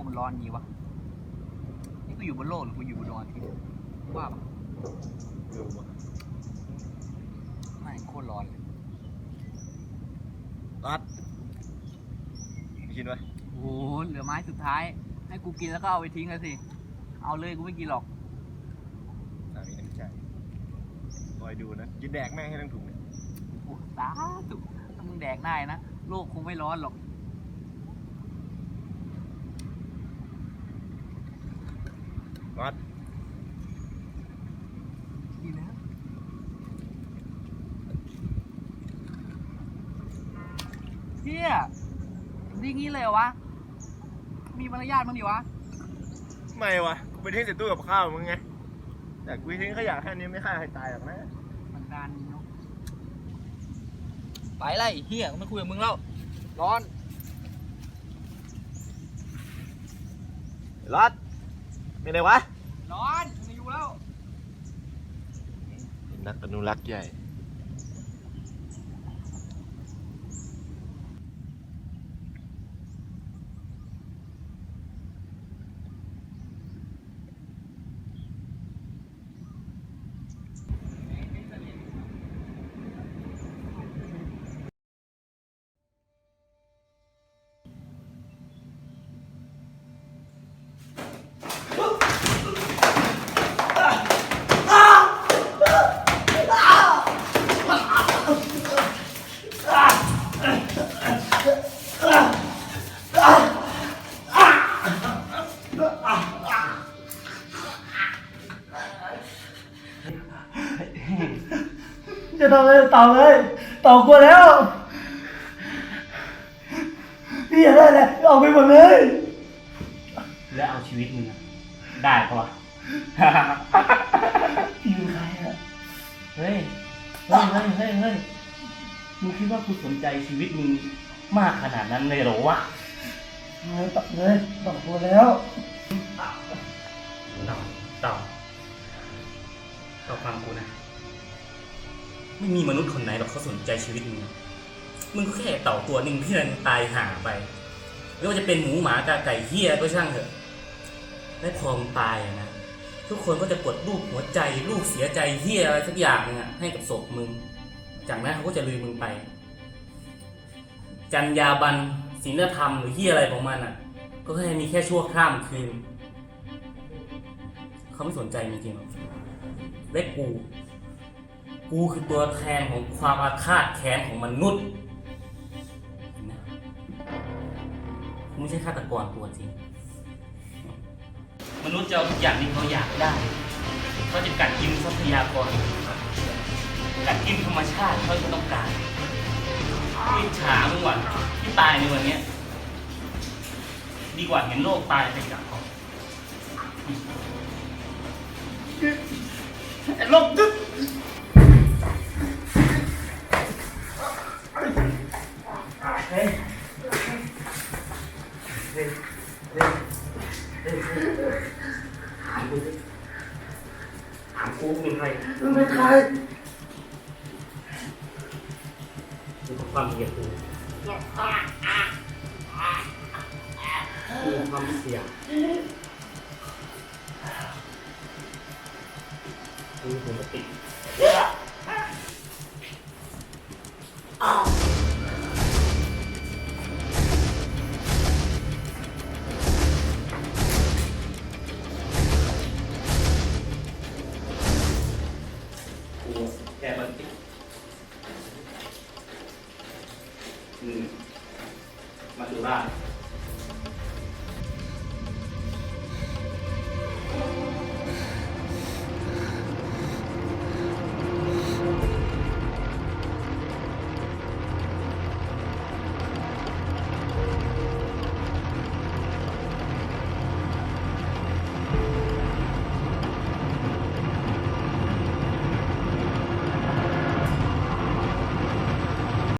กมันร้อนงี้วะ นี่กูอยู่บนโลกหรือกูอยู่บนดวงอาทิตย์ว่าปะดูวะไม่งโคตรร้อนเลยรัดกินไหมโอ้โหเหลือไม้สุดท้าย ให้กูกินแล้วก็เอาไปทิ้งเลยสิ เอาเลยกูไม่กินหรอก สามีน้ำใจคอยดูนะกินแดกแม่งให้ทั้งถุงเลย โอ้สาธุถ้ามึงแดกได้นะ โลกคงไม่ร้อนหรอก รัดดีแล้วเฮียดีงี้เลยเหรอวะ มีมารยาทมั้างดิวะไม่วะกูไปทิ้งใส่ตู้กับข้าวมึงไง แต่กูทิ้งขยะแค่นี้ไม่ฆ่าใครตายหรอกนะมันดานเนาะไปไล่เฮียไม่คุยกับมึงแล้ว ร้อน รัด เป็นไงวะ ร้อนไม่อยู่แล้ว นักอนุรักษ์ใหญ่ จะทำอะไรต่อเลยต่อกลัวแล้ว พี่อยากได้แหละไรออกไปหมดเลย แล้วเอาชีวิตมึงอะได้ปะวะ พี่เป็นใครอะเฮ้ยเฮ้ยเฮ้ยเฮ้ยเฮ้ย มึงคิดว่ากูสนใจชีวิตมึงมากขนาดนั้นเลยเหรอวะเลยต่อเลยต่อกลัวแล้วเต่าเต่าเต่าฟังกูนะ ไม่มีมนุษย์คนไหนหรอกเขาสนใจชีวิตมึง มึงก็แค่เต่าตัวหนึ่งที่มันตายห่าไป ไม่ว่าจะเป็นหมูหมากาไก่เฮียก็ช่างเถอะ และพอมึงตายอะนะ ทุกคนก็จะกดรูปหัวใจรูปเสียใจเฮียอะไรสักอย่างนึงอะให้กับศพมึง จากนั้นเขาก็จะลืมมึงไป จัญญาบันศีลธรรมหรือเฮียอะไรของมันอะ ก็แค่มีแค่ชั่วข้ามคืน เขาไม่สนใจจริงๆหรอกและกู กูคือตัวแทนของความอาฆาตแค้นของมนุษย์นะกูไม่ใช่ฆาตกรตัวจริง มนุษย์จะเอาทุกอย่างที่เขาอยากได้เขาจะกัดกินทรัพยากร กัดกินธรรมชาติเท่าที่ต้องการอิจฉามึงว่ะที่ตายในวันเนี้ยดีกว่าเห็นโลกตายไปกับเขาไอ้ลบดึ๊ดเฮ้ยเฮ้ยเฮ้ยเฮ้ยถามกูถามกูเป็นใครเป็นใคร ดู ความเหยียดกูดูความเสี่ยงดูผมติด 大。